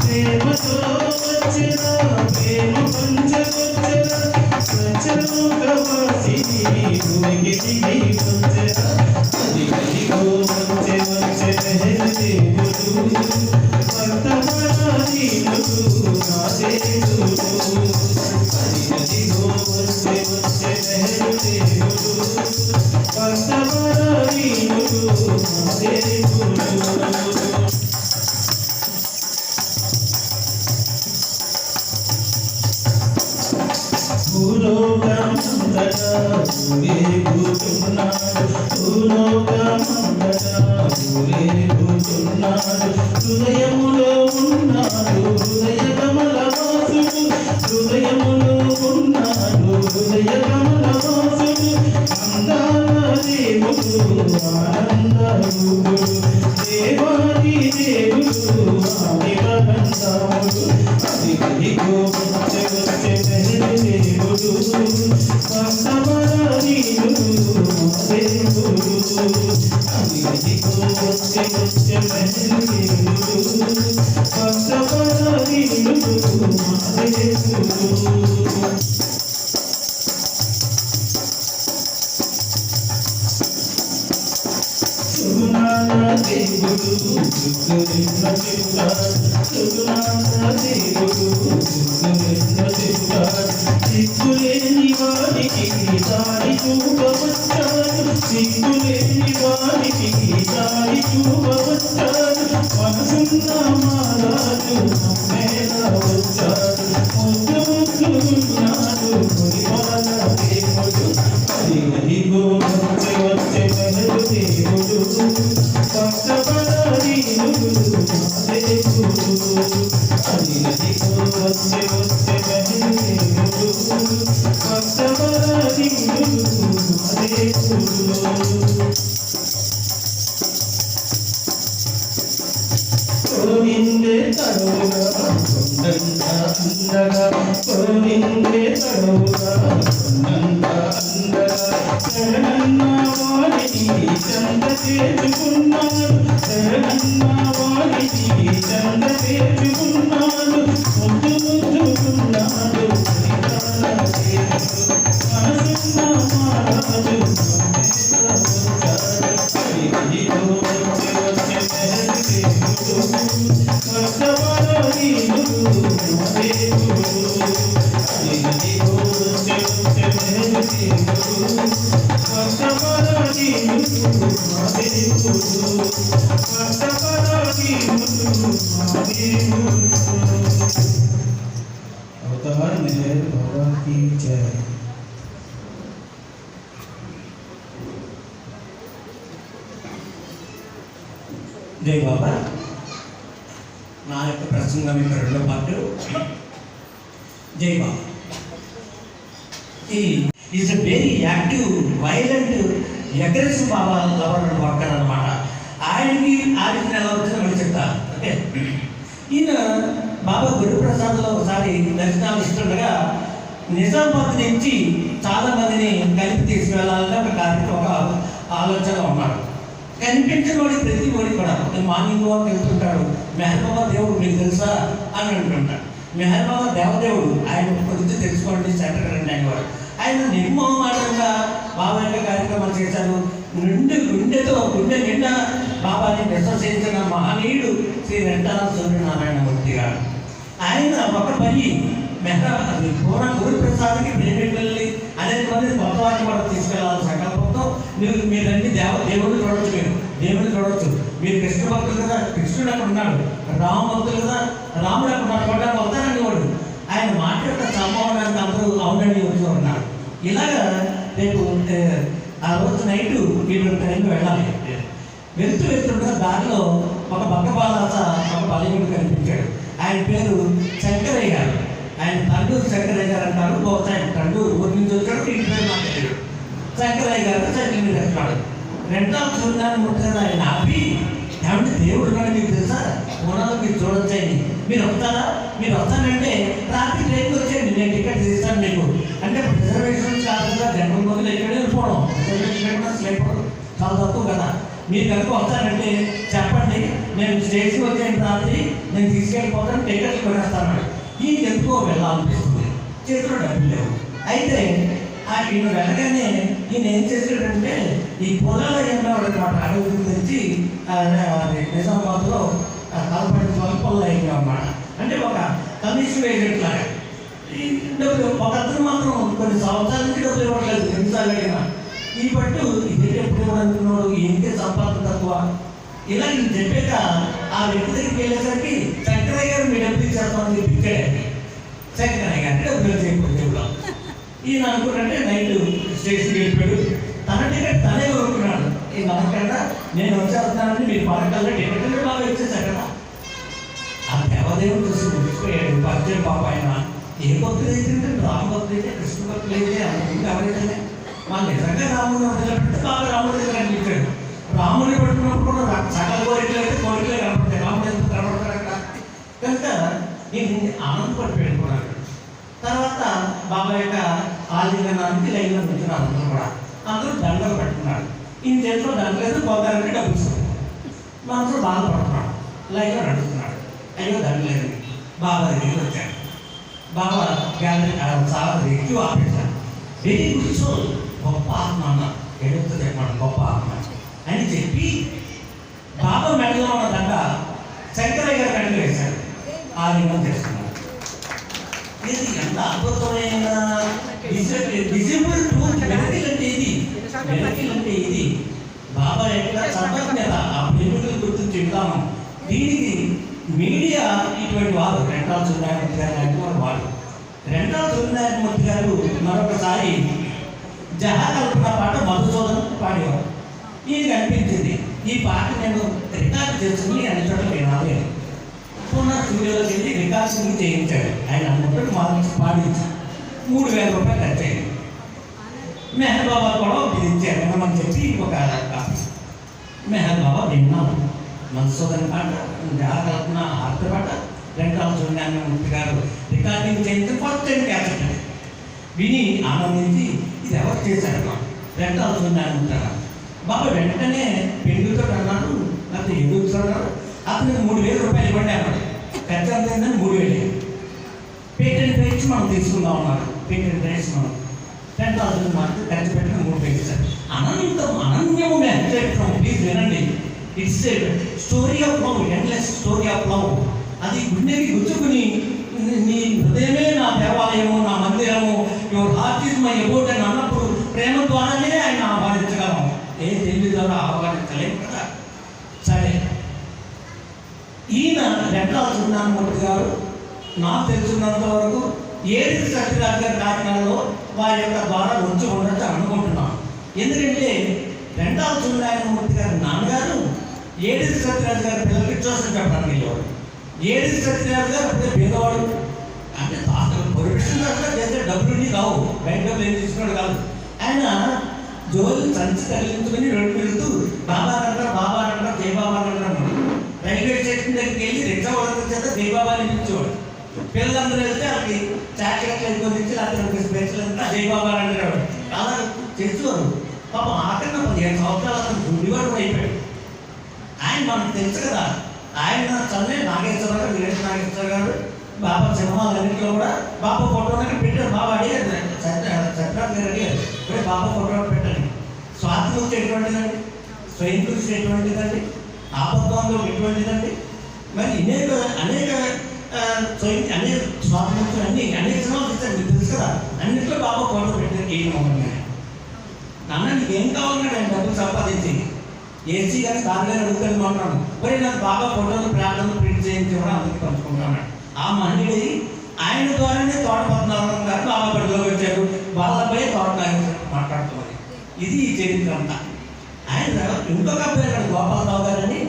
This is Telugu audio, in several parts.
ప్రేమతో వచ్చిన ప్రేమ పంచవచ్చన సచలోకవాసిని భూమికి దిగి వచ్చన అది కదిగో వచ్చే వచ్చే మెహదేవుడు వర్తమానీనుడు నా దేవుడు అది కదిగో వచ్చే వచ్చే మెహదేవుడు వర్తమానీనుడు హృదయములో ఉన్నాడు హృదయ హృదయములో ఉన్నాడు హృదయ దేవాది దేవుడు అది వచ్చే వచ్చే దేవుడు. దేవుడు. అది వచ్చే వచ్చే సిగ్గులేని వారికి దారి చూపవచ్చాడు సిగ్గులేని వారికి దారి మనసున్న మారాజు అందగా కోవిందే తడవుగా. కొండంత అందగా శరణన్న వాడిని చంద చేర్చుకున్నాడు శరణన్న వాడిని చంద చేర్చుకున్నాడు अवतार मेहर भगवान की जय జై బాబా నా యొక్క ప్రసంగం ఇక్కడ రెండో పాటు జై బాబా ఈ is a very active violent aggressive Baba lover worker అనమాట ఆయనకి ఆడికి ఎలా వచ్చిందో మళ్ళీ చెప్తాను ఓకే? ఈయన బాబా గురుప్రసాద్లో ఒకసారి దర్శనాలు ఇస్తుండగా నిజామాబాద్ నుంచి చాలా మందిని కలిపి తీసుకువెళ్ళాలని ఒక కార్యక్రమం ఒక ఆలోచన ఉన్నాడు కనిపించిన వాడి ప్రతి వాడి కూడా మార్నింగ్ వాక్ వెళ్తుంటాడు. మెహర్బాబా దేవుడు మీకు తెలుసా? అని అంటుంటాడు. మెహర్బాబా దేవదేవుడు ఆయన గురించి తెలుసుకోండి సెంటర్ రండి అనేవాడు ఆయన నిర్మోహమాటంగా బాబా యొక్క కార్యక్రమాలు చేశారు. నిండు గుండెతో గుండె నిండా బాబాని విశ్వసించిన మహనీయుడు శ్రీ వెంకటాల సూర్యనారాయణమూర్తి గారు. ఆయన ఒక పని మెహ్రా పూర్ణ గురుప్రసాద్కి వెళ్ళి అనేక మంది కొత్త వారిని కూడా తీసుకెళ్ళాలని సంకల్పంతో మీరు మీరన్నీ దేవ దేవుడు చూడవచ్చు మీరు. దేవుడు చూడవచ్చు మీరు కృష్ణ భక్తులు కదా కృష్ణుడు అక్కడ ఉన్నాడు. రామ భక్తులు కదా రాముడు అక్కడ ఉన్నాడు. కూడా వస్తానండి వాడు ఆయన మాట్లాడిన యొక్క సంభావనాన్ని అందరూ అవునండి వచ్చి ఉన్నారు ఇలాగా రేపు ఏ, ఆ రోజు నైట్ వీళ్ళు టైంకి వెళ్ళాలి. వెళ్తూ వెళ్తుండగా దారిలో ఒక పక్క బాలాస ఒక బలయుడు కనిపించాడు. ఆయన పేరు శంకరయ్య గారు. ఆయన తండూరు శంకరయ్య గారు అంటారు బహుశా ఆయన తండూరు ఊరి నుంచి వచ్చాడు ఇంటి పేరు మాట్లాడాడు తెలియదు. శంకరయ్య గారు సైకిల్ మీద వస్తున్నాడు రెండవ చూడడానికి ఉంటుంది ఆయన అభి. కాబట్టి దేవుడు ఉన్నాడు మీకు తెలుసా? మూడాలు మీరు చూడొచ్చు మీరు వస్తారా? మీరు వస్తానంటే రాత్రి ట్రైన్కి వచ్చేయండి. నేను టికెట్ తీస్తాను మీకు. అంటే రిజర్వేషన్ కాకుండా జనరల్ మొదలు ఎక్కడ వెళ్ళిపోవడం రిజర్వేషన్ స్లీపర్ చాలా తక్కువ కదా. మీరు కనుక వస్తానంటే చెప్పండి. నేను స్టేషన్ వచ్చేయండి రాత్రి. నేను తీసుకెళ్ళిపోతాను. టికెట్ కొనేస్తాను. ఈ ఎందుకో వెళ్ళాలనిపిస్తుంది. చేతిలో డబ్బులు లేవు. అయితే ఆ ఈయన వెళ్ళగానే ఈయన ఏం చేశాడంటే ఈ పొలాల ఎన్నోడు అనమాట అడవి తెచ్చి ఆ, అది నిజామాబాద్లో ఆ, కలపడి పొలం అన్నమాట అంటే ఒక కమిషన్ ఏజెంట్ లాగా. డబ్బులు ఒక అతను మాత్రం కొన్ని సంవత్సరాల నుంచి డబ్బులు ఇవ్వట్లేదు ఎన్నిసార్లు అడిగినా. ఈ పట్టు ఇది ఎప్పుడు ఇవ్వడంటున్నాడు ఏంటి సంపాదన తక్కువ? ఇలా నేను చెప్పాక ఆ వ్యక్తి దగ్గరికి వెళ్ళేసరికి శంకరయ్య గారు మీ డబ్బులు ఇచ్చేస్తామని చెప్పి ఇచ్చాడు శంకరయ్య గారు డబ్బులు చేయకపోతే ఈయన అనుకున్నట్టే నైట్ స్టేషన్కి వెళ్ళిపోయాడు. తన టికెట్ తనే కోరుకున్నాడు ఈ నమ్మకంగా నేను వచ్చేస్తానని మీరు పడకల్లా టికెట్ బాగా ఇచ్చేసాడు కదా. ఆ దేవదేవుడు చూసి ముగిసిపోయాడు పరిచయం పాప ఆయన. ఏ భక్తులు అయితే రామ భక్తులు అయితే కృష్ణ భక్తులు అయితే అనుకుంటే ఎవరైతేనే వాళ్ళు నిజంగా రాముడు వదిలిపెడితే బాగా రాముడు దగ్గర అనిపించాడు రాముడిని పట్టుకున్నప్పుడు కూడా సకల కోరికలు అయితే కోరికలే కనపడతాయి. రాముడు ఎందుకు కనపడతాడు అక్కడ? కనుక నేను ఆనందపడిపోయాడు కూడా. తర్వాత బాబా యొక్క ఆలింగనానికి లైన్లో ఉంటున్నారు అందరూ కూడా అందరూ దండలు పట్టుకున్నారు. ఈ చేతిలో దండలేదు పోతారంటే డబ్బులు ఇస్తారు. మనసులో బాధపడుతున్నాడు లైన్లో నడుస్తున్నాడు అయ్యో దండలేదు. బాబా దగ్గరికి వచ్చాడు బాబా గ్యాలరీ చాలా ఎక్కువ ఆపేశాడు వెరీ గుడ్ గొప్ప ఆత్మ అన్న. ఎడుతూ చెప్పాడు గొప్ప ఆత్మ. అని చెప్పి బాబా మెడలో ఉన్న దండ శంకరయ్య గారు మెడలో వేశాడు ఆలింగం చేసుకున్నాడు ఇది ఎంత అద్భుతమైన డిసెంబర్ ట్రూత్ మెరకిల్ అంటే ఇది? మెరకిల్ అంటే ఇది? బాబా యొక్క సర్వజ్ఞత ఆ ప్రేమికులు గుర్తు చెప్తాము దీనికి మీడియా ఇటువంటి వారు రెంటాల సూర్యనారాయణ గారు లాంటి వారు వారు రెంటాల గారు మరొకసారి జహాకల్పన పాట మధుసూదన్ పాడేవారు. ఈయనకి అనిపించింది ఈ పాట నేను రికార్డు చేసుకుని అన్ని చోట్ల వినాలి. పునః స్టూడియోలోకి వెళ్ళి రికార్డింగ్ చేయించాడు. ఆయన అన్నప్పుడు మార్చి పాడించి మూడు వేల రూపాయలు ఖర్చు మెహర్ బాబా కూడా ఇది ఇచ్చారు. వినమని చెప్పి ఒక మెహర్ బాబా విన్నాను మధుసూదన్ పాట జాగ్రత్త హార్త పాట రెండవ సూర్యనారాయణమూర్తి గారు రికార్డింగ్ చేయించి ఫస్ట్ టైం క్యాసెట్ విని ఆనందించి ఇది ఎవరు చేశారు రెండవ సూర్యనారాయణమూర్తి ఉంటారా? బాబా వెంటనే పెరుగుతో అన్నాడు లేకపోతే ఎందుకు అన్నాడు అతనికి మూడు వేల రూపాయలు ఇవ్వండి అన్నాడు. ఖర్చు ఎంత అయిందని మూడు వేలు పేటెంట్ రైట్స్ మనం తీసుకుందాం అన్నారు. పేటెంట్ రైట్స్ మనం. టెన్ థౌసండ్ మార్క్ ఖర్చు పెట్టిన మూడు వేలు సార్. అనంతం అనన్యము చరిత్రం ప్లీజ్ వినండి. It's story of love endless story of love అది గుండెకి గుచ్చుకుని నీ- హృదయమే నా దేవాలయము నా మందిరము. Your heart is my abode అని అన్నప్పుడు ప్రేమ ద్వారానే ఆయన ఆహ్వానించగలం. ఏ తెలివి ద్వారా ఆహ్వానించలేము కదా సరే ఈయన రెండవ సున్నామూర్తి గారు? నాకు తెలుసున్నంత వరకు ఏడు సత్యనాథ్ గారి కాకినాడలో వారి యొక్క ద్వారా ఉంచి ఉండొచ్చు అనుకుంటున్నాను. ఎందుకంటే రెండవ సున్నాయనమూర్తి గారి నాన్నగారు ఏడు సత్యనాథ్ గారి పిల్లలకి చూసిన చెప్పడానికి వెళ్ళేవాడు ఏడు సత్యనాథ్ గారు అప్పుడే పేదవాడు? అంటే పొలిటిషన్ చేస్తే డబ్బులు రావు. బయట డబ్బులు ఏం తీసుకున్నాడు కాదు. ఆయన జోలు సంచి తగిలించుకొని రోడ్డు వెళ్తూ బాబా అంటారు బాబా అంటారు జై బాబా అంటారు రైల్వే స్టేషన్ దగ్గరికి వెళ్ళి రిక్షా వాళ్ళకి చేత జై బాబా అనిపించేవాడు పిల్లలందరూ వెళ్తే అవి చాక్లెట్లు ఎక్కువ తెచ్చి లేకపోతే స్పెషల్ జై బాబా అంటారు అలా చేస్తున్నారు పాపం ఆఖరిన పదిహేను సంవత్సరాలు అతను గుండివాడు అయిపోయాడు. ఆయన మనకు తెలుసు కదా ఆయన చదివే నాగేశ్వర గారు వీరేష్ నాగేశ్వర గారు బాబా సినిమాలన్నింటిలో కూడా బాబా ఫోటో పెట్టారు. బాబా అడిగారు చక్రాలు గారు అడిగారు బాబా ఫోటో పెట్టండి. స్వాతంత్రం ఎటువంటిదండి? స్వయం కృషి ఎటువంటిదండి ఆపద్వంలో ఎటువంటిదండి? మరి అనేక అనేక ఆ, స్వయం అనేక స్వాతంత్రం అన్ని అనేక సినిమాలు తీశారు మీకు తెలుసు కదా అన్నింటిలో బాబా ఫోటో పెట్టారు ఏం మమ్మల్ని నాన్న నీకు ఏం కావాలన్నాడు ఆయన డబ్బులు సంపాదించి ఏసీ కానీ కారు కానీ అడుగుతాను మాట్లాడు మరి నాకు బాబా ఫోటోలు ప్రార్థనలు ప్రింట్ చేయించి కూడా అందరికి పంచుకుంటాను ఆ మహనీయుడి ఆయన ద్వారానే తోట పద్మనాభం గారు బాబా బడిలో వచ్చారు వాళ్ళపై తోట నాగేశ్వరరావు మాట్లాడుతున్నది ఇది ఈ చరిత్ర అంతా ఆయన ఇంకొక అబ్బాయి గోపాలరావు గారు అని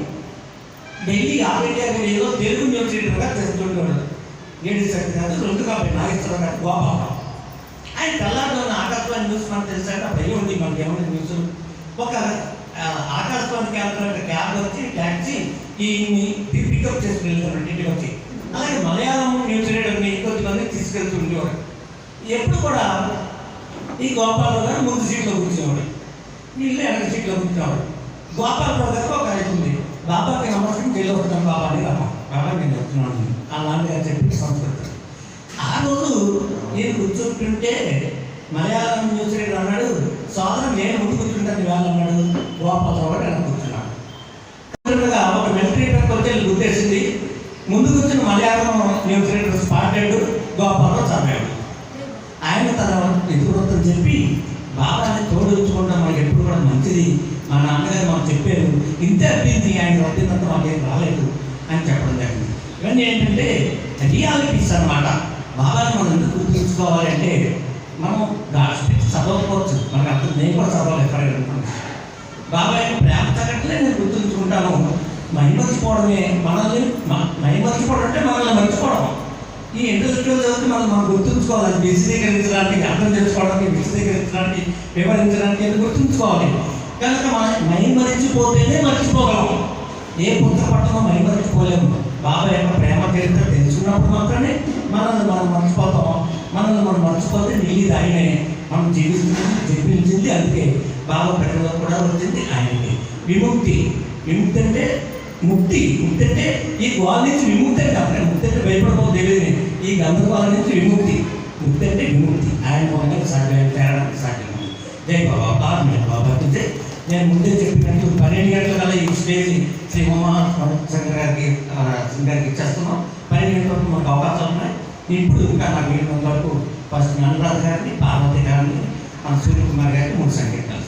ఢిల్లీ ఆర్ఐటీ ఇండియా తెలుగు ఏడు సరి కాదు రెండు కాబట్టి నాగేశ్వరరావు గారు గోపాలరావు ఆయన తెల్లారులోని ఆకాశవాణి న్యూస్ మనకు తెలిసాక భయం ఉంది. మనకి ఏమైనా న్యూస్? ఒక ఆకాశవాణి క్యాబ్ క్యాబ్ వచ్చి ట్యాక్సీ ఈ పికప్ చేసుకుని వెళ్తారు ఇంటికి వచ్చి. అలాగే మలయాళం న్యూస్ రీడర్ని ఇంకొంతమంది తీసుకెళ్తూ ఉండేవాడు. ఎప్పుడు కూడా ఈ గోపాలరావు గారు ముందు సీట్లో కూర్చునేవాడు. వీళ్ళు వెనక సీట్లో కూర్చునేవాడు. గోపాలరావు గారికి ఒక రైతు ఉంది. బాబాకి నమస్కారం జైల్లో వస్తాను బాబా అని రమ్మ అలా నేను చెప్తున్నాను ఆ నాన్నగారు చెప్పి సంస్కృతి. ఆ రోజు నేను కూర్చుంటుంటే మలయాళం న్యూస్ అన్నాడు సోదరం నేను ముందు కూర్చుంటాను వేళ అన్నాడు. గోపాలరావు గారు వెనక కూర్చున్నాడు. ఒక మిలిటరీ ట్రక్ వచ్చి గుర్తేసింది ముందు కూర్చున్న Malayalam news reader spotted Gopalarao చదివాడు ఆయన తన ఎదురువృత్తం చెప్పి బాబాని తోడుచుకుంటాం మనకి ఎప్పుడు కూడా మంచిది. మా నాన్నగారు మాకు చెప్పారు ఇంత అబ్బింది ఆయన వద్దినంత మాకేం రాలేదు. అని చెప్పడం జరిగింది. ఇవన్నీ ఏంటంటే రియాలిటీస్ అన్నమాట. బాబాని మనం ఎందుకు గుర్తుంచుకోవాలంటే మనం గాడ్స్పిక్ చదవకపోవచ్చు. మనకు అర్థం నేను కూడా చదవాలి ఎక్కడైనా అనుకున్నాను. బాబాయ్ ప్రేమ తగ్గట్లే నేను గుర్తుంచుకుంటాను. మైమర్చిపోవడమే మనల్ని మైమర్చిపోవడం అంటే మనల్ని మర్చిపోవడం ఈ ఇంటలెక్చువల్ చదివితే మనం మనం గుర్తుంచుకోవాలి. విశదీకరించడానికి అర్థం చేసుకోవడానికి విశదీకరించడానికి వివరించడానికి గుర్తుంచుకోవాలి? కనుక మనం మైమరిచిపోతేనే మర్చిపోగలం ఏ పుస్తక పట్టణం మైమరిచిపోలేము బాబా యొక్క ప్రేమ చరిత్ర తెలుసుకున్నప్పుడు మాత్రమే మనల్ని మనం మర్చిపోతాం మనల్ని మనం మర్చిపోతే నీళ్ళు ఆయనే మనం జీవిస్తున్నాం జీవించింది అందుకే. బాబా ప్రేమలో కూడా వచ్చింది ఆయనకి. విముక్తి. విముక్తి అంటే ముక్తి. ముక్తి అంటే ఈ గోల నుంచి విముక్తి అంటే అప్పుడే ముక్తి అంటే భయపడబో తెలియదు ఈ గంధగోళ నుంచి విముక్తి. ముక్తి అంటే విముక్తి. ఆయన మూలంగా సాధ్యం తేడానికి సాధ్యం. జై బాబా బాబా బాబా అంటే నేను ముందే చెప్పినట్టు పన్నెండు గంటల కల్లా ఈ స్టేజ్ శ్రీ ఉమా శంకర్ గారికి గారికి ఇచ్చేస్తున్నాం. పన్నెండు గంటల వరకు మనకు అవకాశాలు ఉన్నాయి. ఇప్పుడు ఇంకా నాకు వీళ్ళ వరకు ఫస్ట్ అనురాధ గారిని పార్వతి గారిని సూర్యకుమార్ గారిని మూడు సంకేతాలు.